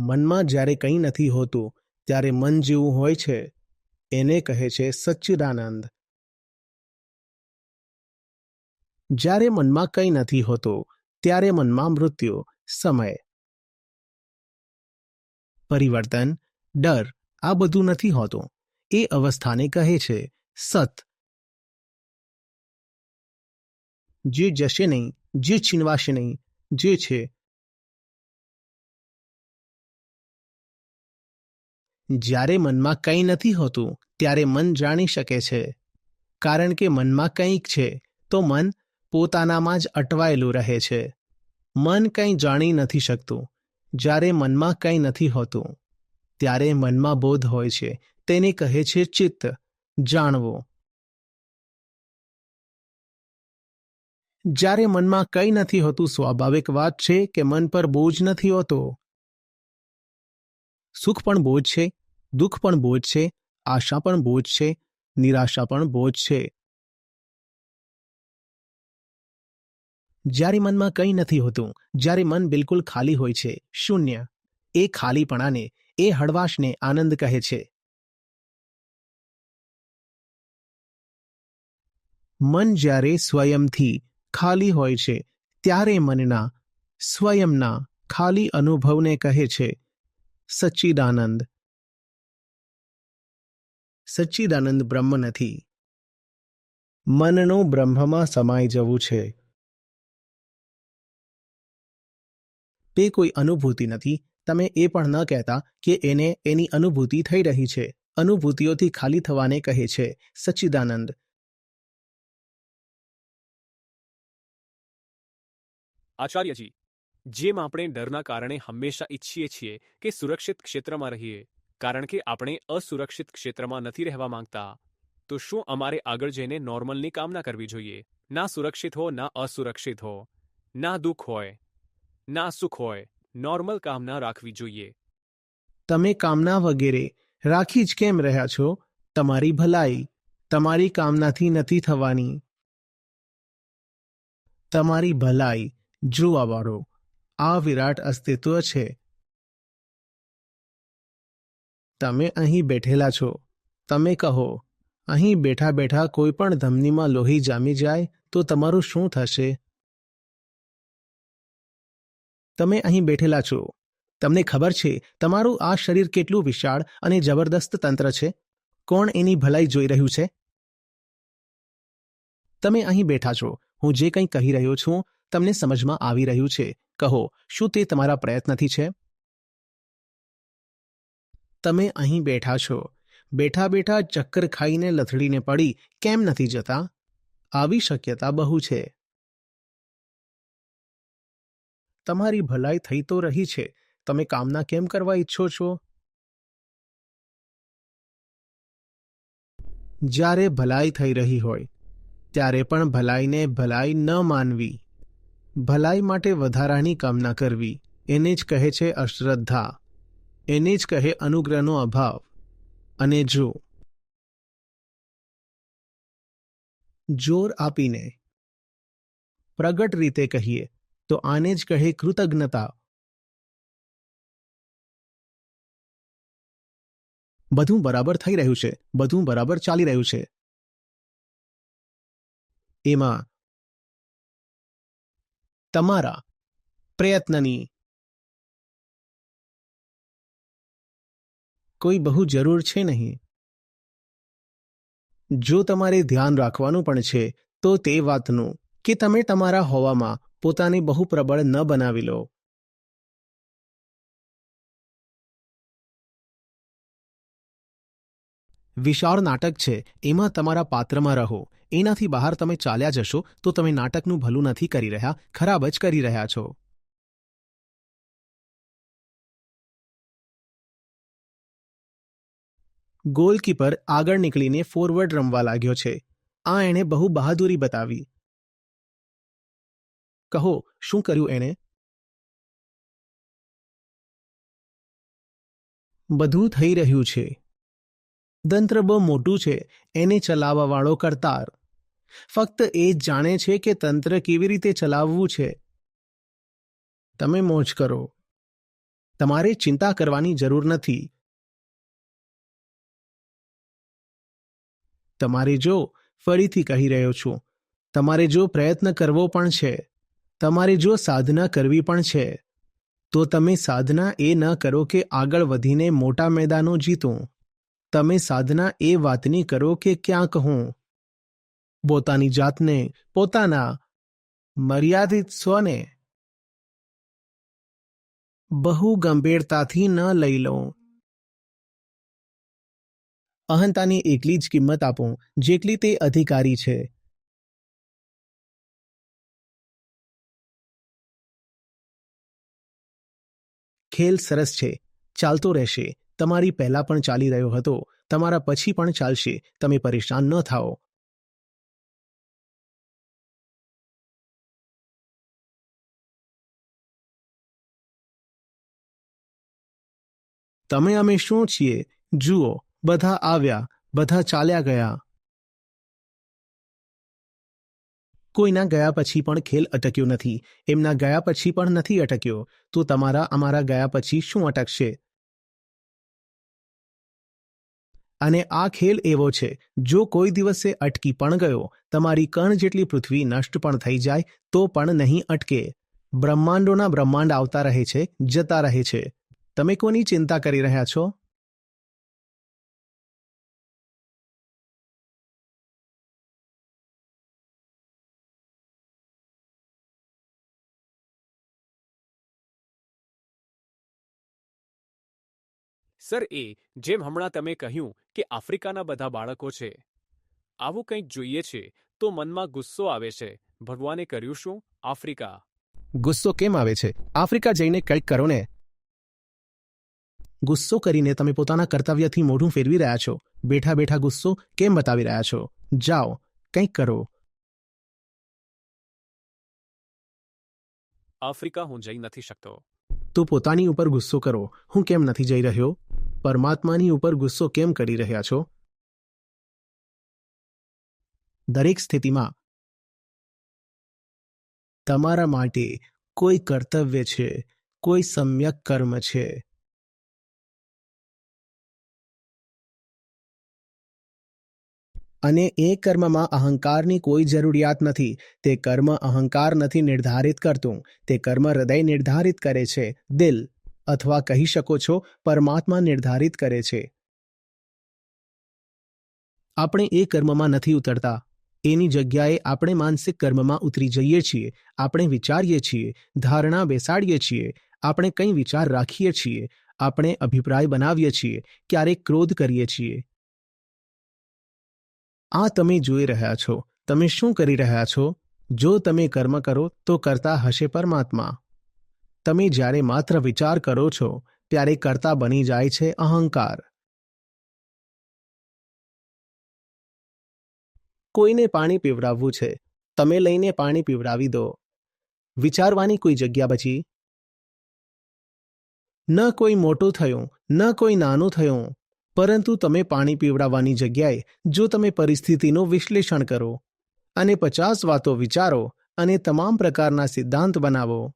મનમાં જ્યારે કંઈ નથી હોતું, ત્યારે મન જેવું હોય છે, એને કહે છે સચ્ચિદાનંદ. જ્યારે મનમાં કંઈ નથી હોતું, ત્યારે મનમાં મૃત્યુ, સમય. પરિવર્તન, ડર, આ બધું નથી હોતું. એ અવસ્થાને કહે છે સત. જે જશે નહીં, જે છીનવાશે નહીં, જે છે જ્યારે મનમાં કંઈ નથી હોતું, ત્યારે મન જાણી શકે છે. કારણ કે મનમાં કંઈક છે, તો મન પોતાનામાં જ અટવાયેલું રહે છે. મન કંઈ જાણી નથી શકતું, જ્યારે મનમાં કંઈ નથી હોતું, ત્યારે મનમાં બોધ હોય છે, તેને કહે છે ચિત્ત, જાણવો. જ્યારે મનમાં કંઈ નથી હોતું, સ્વાભાવિક વાત છે કે મન પર બોજ નથી હોતો. સુખ પણ બોજ છે દુઃખ પણ બોજ છે, આશા પણ બોજ છે, નિરાશા પણ બોજ છે. જ્યારે મનમાં કંઈ નથી હોતું, જ્યારે મન બિલકુલ ખાલી હોય છે, શૂન્ય. એ ખાલીપણાને, એ હળવાશને આનંદ કહે છે. મન જ્યારે સ્વયંથી ખાલી હોય છે, ત્યારે મનના, સ્વયંના ખાલી અનુભવને કહે છે, સચ્ચિદાનંદ. સચ્ચિદાનંદ બ્રહ્મ નથી. મનનું બ્રહ્મમાં સમાઈ જવું છે. તે કોઈ અનુભૂતિ નથી. તમે એ પણ ન કહેતા કે એને એની અનુભૂતિ થઈ રહી છે. અનુભૂતિઓથી ખાલી થવાને કહે છે, સચ્ચિદાનંદ. આચાર્યજી, જેમ આપણે ડરના કારણે હંમેશા ઈચ્છીએ છીએ કે સુરક્ષિત ક્ષેત્રમાં રહીએ કારણ કે આપણે અસુરક્ષિત ક્ષેત્રમાં નથી રહેવા માંગતા, તો શું અમારે આગળ જઈને નોર્મલની કામના કરવી જોઈએ? ના સુરક્ષિત હો, ના અસુરક્ષિત હો. ના દુઃખ હોય, ના સુખ હોય, નોર્મલ કામના રાખવી જોઈએ. તમે કામના વગેરે રાખી જ કેમ રહ્યા છો? તમારી ભલાઈ, તમારી કામનાથી નથી થવાની. તમારી ભલાઈ જોવા વાળો આ વિરાટ અસ્તિત્વ છે. તમે અહીં બેઠેલા છો. તમે કહો, અહીં બેઠા બેઠા કોઈ પણ ધમનીમાં લોહી જામી જાય તો તમારું શું થશે? તમે અહીં બેઠેલા છો. તમને ખબર છે, તમારું આ શરીર કેટલું વિશાળ અને જબરદસ્ત તંત્ર છે? કોણ એની ભલાઈ જોઈ રહ્યું છે? તમે અહીં બેઠા છો. હું જે કંઈ કહી રહ્યો છું, તમને સમજમાં આવી રહ્યું છે. કહો, શું તે તમારા પ્રયત્નથી છે? તમે અહીં બેઠા છો. બેઠા બેઠા ચક્કર ખાઈને લથડીને પડી કેમ નથી જતા? આવી શક્યતા બહુ છે. તમારી ભલાઈ થઈ તો રહી છે. તમે કામના કેમ કરવા ઈચ્છો છો? જ્યારે ભલાઈ થઈ રહી હોય, ત્યારે પણ ભલાઈને ભલાઈ ન માનવી. ભલાઈ માટે વધારાની કામના કરવી, એને જ કહે છે અશ્રદ્ધા. એને જ કહે અનુગ્રહનો અભાવ. અને જો જોર આપીને પ્રગટ રીતે કહીએ, તો આને જ કહે કૃતજ્ઞતા. બધું બરાબર થઈ રહ્યું છે, બધું બરાબર ચાલી રહ્યું છે. એમાં તમારા પ્રયત્નની કોઈ બહુ જરૂર છે નહીં. જો તમારે ધ્યાન રાખવાનું પણ છે, તો તે વાતનું, કે તમે તમારા હોવામાં પોતાને બહુ પ્રબળ ન બનાવી લો. વિશાળ નાટક છે, એમાં તમારા પાત્રમાં રહો. એનાથી બહાર તમે ચાલ્યા જશો, તો તમે નાટકનું ભલું નથી કરી રહ્યા, ખરાબ જ કરી રહ્યા છો. ગોલકીપર આગળ નીકળીને ફોરવર્ડ રમવા લાગ્યો છે. આ એણે બહુ બહાદુરી બતાવી. કહો, શું કર્યું એણે? બધું થઈ રહ્યું છે. તંત્ર બહુ મોટું છે, એને ચલાવવાવાળો કરતાર. ફક્ત એ જ જાણે છે કે તંત્ર કેવી રીતે ચલાવવું છે. તમે મોજ કરો. તમારે ચિંતા કરવાની જરૂર નથી. તમારે જો ફરીથી કહી રહ્યો છું, તમારે જો પ્રયત્ન કરવો પણ છે, તમારે જો સાધના કરવી પણ છે, તો તમે સાધના એ ન કરો કે આગળ વધીને મોટા મેદાનો જીતું. તમે સાધના એ વાતની કરો કે ક્યાંક હું પોતાની જાતને, પોતાના મર્યાદિત સ્વને બહુ ગંભીરતાથી ન લઈ લઉં. અહંતાની એટલી જ કિંમત આપું, જેટલી તે અધિકારી છે. ખેલ સરસ છે, ચાલતો રહેશે. તમારી પહેલા પણ ચાલી રહ્યો હતો, તમારા પછી પણ ચાલશે, તમે પરેશાન ન થાઓ. તમે અમે શું છીએ? જુઓ બધા આવ્યા, બધા ચાલ્યા ગયા. કોઈના ગયા પછી પણ ખેલ અટક્યો નથી, એમના ગયા પછી પણ નથી અટક્યો, તો તમારા અમારા ગયા પછી શું અટકશે? અને આ ખેલ એવો છે, જો કોઈ દિવસે અટકી પણ ગયો, તમારી કણ જેટલી પૃથ્વી નષ્ટ પણ થઈ જાય, તો પણ નહીં અટકે. બ્રહ્માંડોના બ્રહ્માંડ આવતા રહે છે, જતા રહે છે. તમે કોની ચિંતા કરી રહ્યા છો? સર એ જેમ હમણાં તમે કહ્યું કે આફ્રિકાના બધા બાળકો છે આવું કંઈક જોઈએ છે તો મનમાં ગુસ્સો આવે છે. ભગવાને કર્યું શું? આફ્રિકા. ગુસ્સો કેમ આવે છે? આફ્રિકા જઈને કંઈક કરો ને. ગુસ્સો કરીને તમે પોતાના કર્તવ્યથી મોઢું ફેરવી રહ્યા છો. બેઠા બેઠા ગુસ્સો કેમ બતાવી રહ્યા છો? જાઓ કંઈક કરો. આફ્રિકા હું જઈ નથી શકતો. તું પોતાની ઉપર ગુસ્સો કરો. હું કેમ નથી જઈ રહ્યો? પરમાત્માની ઉપર ગુસ્સો કેમ કરી રહ્યા છો? દરેક સ્થિતિમાં તમારા માટે કોઈ કર્તવ્ય છે, કોઈ સમ્યક કર્મ છે. અને એ કર્મમાં અહંકારની કોઈ જરૂરિયાત નથી. તે કર્મ અહંકાર નથી નિર્ધારિત કરતું. તે કર્મ હૃદય નિર્ધારિત કરે છે. દિલ અથવા કહી શકો છો, પરમાત્મા નિર્ધારિત કરે છે. આપણે એ કર્મમાં નથી ઉતરતા. એની જગ્યાએ આપણે માનસિક કર્મમાં ઉતરી જઈએ છીએ, આપણે વિચારીએ છીએ, ધારણા બેસાડીએ છીએ, આપણે કંઈ વિચાર રાખીએ છીએ, આપણે અભિપ્રાય બનાવીએ છીએ, ક્યારેક ક્રોધ કરીએ છીએ. આ તમે જોઈ રહ્યા છો. તમે શું કરી રહ્યા છો? જો તમે કર્મ કરો, તો કરતા હશે પરમાત્મા. તમે જ્યારે માત્ર વિચાર કરો છો, ત્યારે કરતા બની જાય છે અહંકાર. કોઈને પાણી પીવડાવવું છે, તમે લઈને પાણી પીવડાવી દો. વિચારવાની કોઈ જગ્યા બચી? ન કોઈ મોટું થયું, ન કોઈ નાનું થયું, પરંતુ તમે પાણી પીવડાવવાની જગ્યાએ, જો તમે પરિસ્થિતિનું વિશ્લેષણ કરો. અને પચાસ વાતો વિચારો અને તમામ પ્રકારના સિદ્ધાંત બનાવો.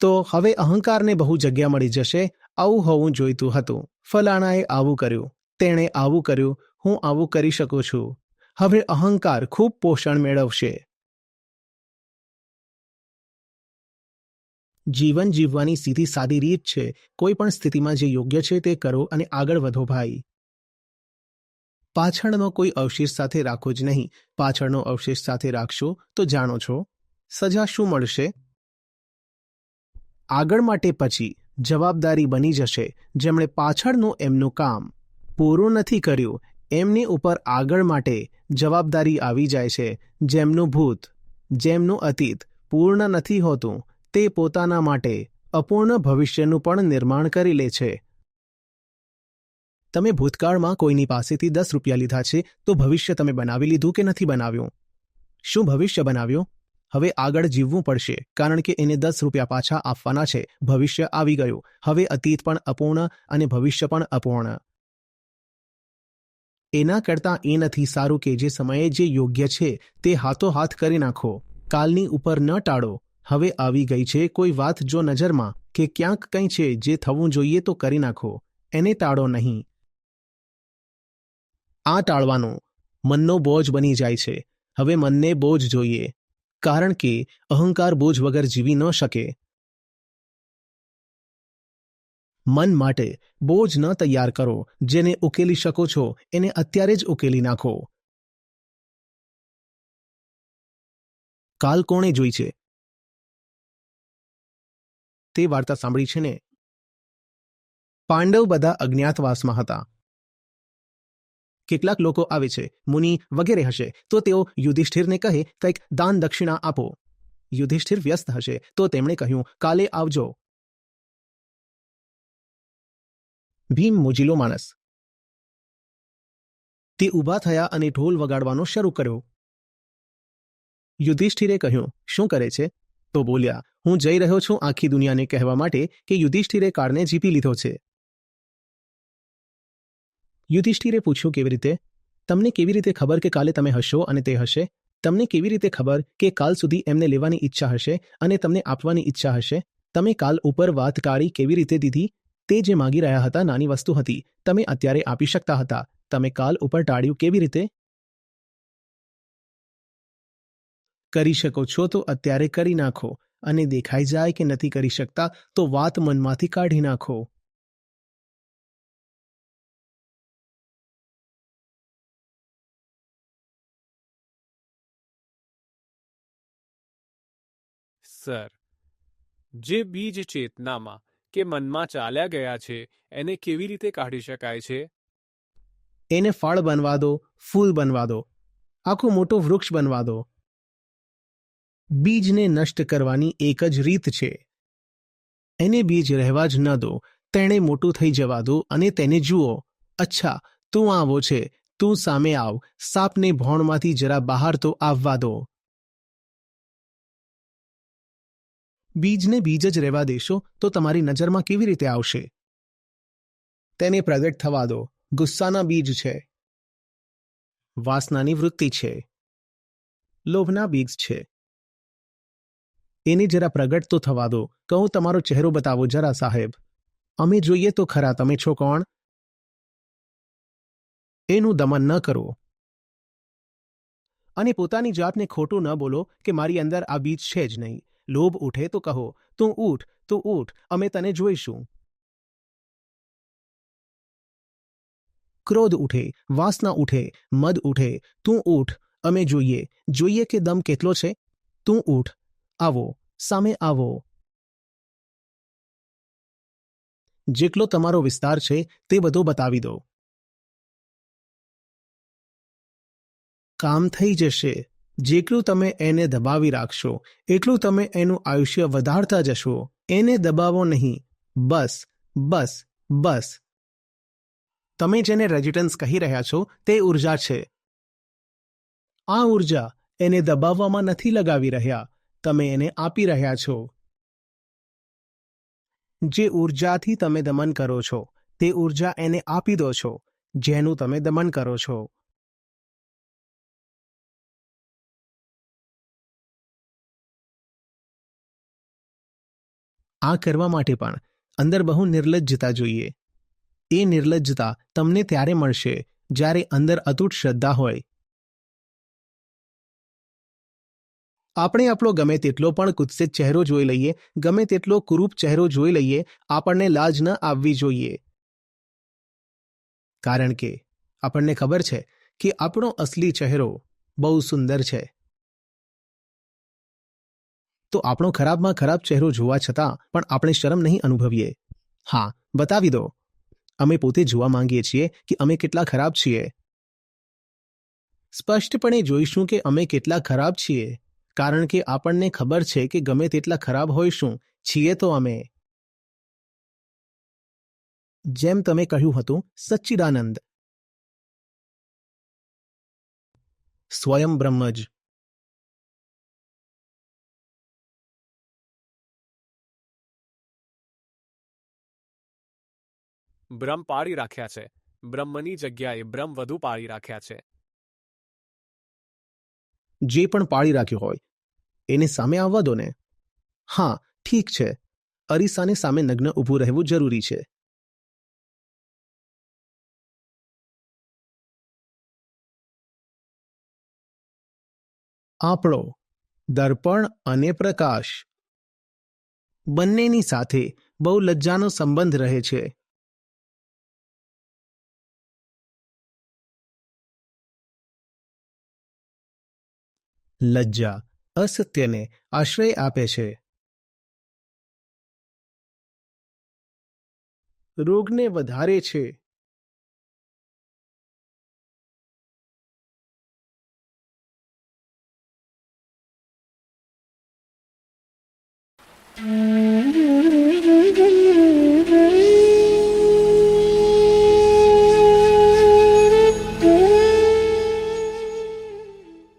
તો હવે અહંકારને બહુ જગ્યા મળી જશે, આવું હોવું જોઈતું હતું. ફલાણાએ આવું કર્યું. તેણે આવું કર્યું. હું આવું કરી શકું છું. હવે અહંકાર ખૂબ પોષણ મેળવશે. જીવન જીવવાની સીધી સાદી રીત છે. કોઈ પણ સ્થિતિમાં જે યોગ્ય છે તે કરો અને આગળ વધો ભાઈ. પાછળનો કોઈ અવશેષ સાથે રાખો જ નહીં. પાછળનો અવશેષ સાથે રાખશો તો જાણો છો. સજા શું મળશે? આગળ માટે પછી જવાબદારી બની જશે. જેમણે પાછળનું એમનું કામ પૂરું નથી કર્યું, એમની ઉપર આગળ માટે જવાબદારી આવી જાય છે. જેમનું ભૂત, જેમનું અતીત પૂર્ણ નથી હોતું, તે પોતાના માટે અપૂર્ણ ભવિષ્યનું પણ નિર્માણ કરી લે છે. તમે ભૂતકાળમાં કોઈની પાસેથી દસ રૂપિયા લીધા છે, તો ભવિષ્ય તમે બનાવી લીધું કે નથી બનાવ્યું? શું ભવિષ્ય બનાવ્યું? હવે આગળ જીવવું પડશે, કારણ કે એને દસ રૂપિયા પાછા આપવાના છે. ભવિષ્ય આવી ગયું. હવે અતીત પણ અપૂર્ણ અને ભવિષ્ય પણ અપૂર્ણ. એના કરતાં એ નથી સારું કે જે સમયે જે યોગ્ય છે, તે હાથોહાથ કરી નાખો. કાલની ઉપર ન ટાળો. હવે આવી ગઈ છે કોઈ વાત જો નજરમાં કે ક્યાંક કંઈ છે જે થવું જોઈએ તો કરી નાખો. એને ટાળો નહીં. આ ટાળવાનું. મનનો બોજ બની જાય છે. હવે મનને બોજ જોઈએ. કારણ કે અહંકાર બોજ વગર જીવી ન શકે. મન માટે બોજ ન તૈયાર કરો, જેને ઉકેલી શકો છો, એને અત્યારે જ ઉકેલી નાખો. કાલ કોણે જોઈ છે? તે વાર્તા સાંભળી છે ને? પાંડવ બધા અજ્ઞાતવાસમાં હતા. કેટલાક લોકો આવે છે, મુનિ વગેરે હશે, તો તેઓ યુધિષ્ઠિરને કહે, કંઈક દાન દક્ષિણા આપો. યુધિષ્ઠિર વ્યસ્ત હશે, તો તેમણે કહ્યું, કાલે આવજો. ભીમ મોજીલો માણસ. તે ઊભા થયા અને ઢોલ વગાડવાનો શરૂ કર્યો. યુધિષ્ઠિરે કહ્યું, શું કરે છે? તો બોલ્યા, હું જઈ રહ્યો છું આખી દુનિયાને કહેવા માટે કે યુધિષ્ઠિરે કાળને જીતી લીધો છે. યુધિષ્ઠિરે પૂછ્યું કેવી રીતે? તમને કેવી રીતે ખબર કે કાલે તમે હશો અને તે હશે? તમને કેવી રીતે ખબર કે કાલ સુધી એમને લેવાની ઈચ્છા હશે અને તમને આપવાની ઈચ્છા હશે? તમે કાલ ઉપર વાત કાઢી કેવી રીતે દીધી? તે જે માગી રહ્યા હતા નાની વસ્તુ હતી, તમે અત્યારે આપી શકતા હતા. તમે કાલ ઉપર ટાળ્યું કેવી રીતે? કરી શકો છો તો અત્યારે કરી નાખો અને દેખાઈ જાય કે નથી કરી શકતા તો વાત મનમાંથી કાઢી નાખો. સર. જે બીજ ચેતનામાં કે મનમાં ચાલ્યા ગયા છે, એને કેવી રીતે કાઢી શકાય છે? એને ફળ બનવા દો, ફૂલ બનવા દો, આખું મોટું વૃક્ષ બનવા દો. બીજને નષ્ટ કરવાની એક જ રીત છે. એને બીજ રહેવા જ ન દો, તેણે મોટું થઈ જવા દો અને તેને જુઓ. અચ્છા, તું આવો છે, તું સામે આવ, સાપને ભોણમાંથી જરા બહાર તો આવવા દો. બીજને બીજ જ રહેવા દેશો, તો તમારી નજરમાં કેવી રીતે આવશે? તેને પ્રગટ થવા દો. ગુસ્સાના બીજ છે. વાસનાની વૃત્તિ છે. લોભના બીજ છે. એને જરા પ્રગટ તો થવા દો. કહું તમારો ચહેરો બતાવો જરા સાહેબ. અમે જોઈએ તો ખરા તમે છો કોણ? એનું દમન ન કરો. અને પોતાની જાતને ખોટું ન બોલો કે મારી અંદર આ બીજ છે જ નહીં. લોભ ઉઠે તો કહો, તું ઊઠ તું ઊઠ અમે તને જોઈશું. ક્રોધ ઉઠે, વાસના ઉઠે, મદ ઉઠે, તું ઊઠ અમે જોઈએ જોઈએ કે દમ કેટલો છે? તું ઊઠ આવો, સામે આવો. જેટલો તમારો વિસ્તાર છે, તે બધો બતાવી દો. કામ થઈ જશે. જેટલું તમે એને દબાવી રાખશો, એટલું તમે એનું આયુષ્ય વધારતા જશો. એને દબાવો નહીં. બસ બસ બસ. તમે જેને રેઝિટન્સ કહી રહ્યા છો, તે ઊર્જા છે. આ ઊર્જા એને દબાવવામાં નથી લગાવી રહ્યા. તમે એને આપી રહ્યા છો. જે ઉર્જાથી તમે દમન કરો છો, તે ઊર્જા એને આપી દો છો, જેનું તમે દમન કરો છો. આ કરવા માટે પણ અંદર બહુ નિર્લજ્જતા જોઈએ. એ નિર્લજ્જતા તમને ત્યારે મળશે જ્યારે અંદર અતૂટ શ્રદ્ધા હોય. આપણે આપણો ગમે તેટલો પણ કુત્સિત ચહેરો જોઈ લઈએ, ગમે તેટલો કુરૂપ ચહેરો જોઈ લઈએ, આપણને લાજ ન આવવી જોઈએ. કારણ કે આપણને ખબર છે કે આપણો અસલી ચહેરો બહુ સુંદર છે. તો આપણો ખરાબમાં ખરાબ ચહેરો જોવા છતાં પણ આપણે શરમ નહીં અનુભવીએ. હા, બતાવી દો. અમે પોતે જોવા માંગીએ છીએ કે અમે કેટલા ખરાબ છીએ. સ્પષ્ટપણે જોઈશું કે અમે કેટલા ખરાબ છીએ, કારણ કે આપણને ખબર છે કે ગમે તેટલા ખરાબ હોઈશું, છીએ તો અમે. જેમ તમે કહ્યું હતું, સચ્ચિદાનંદ. સ્વયં બ્રહ્મ જ બ્રહ્મ પાળી રાખ્યા છે. બ્રહ્મની જગ્યાએ બ્રહ્મ વધુ પાળી રાખ્યા છે. જે પણ પાળી રાખ્યો હોય, એને સામે આવવા દો ને. હા, ઠીક છે. અરીસાને સામે નગ્ન ઊભું રહેવું જરૂરી છે. આપણો દર્પણ અને પ્રકાશ બંનેની સાથે બહુ લજ્જાનો સંબંધ રહે છે. લજ્જા અસત્યને આશ્રય આપે છે. રોગને વધારે છે.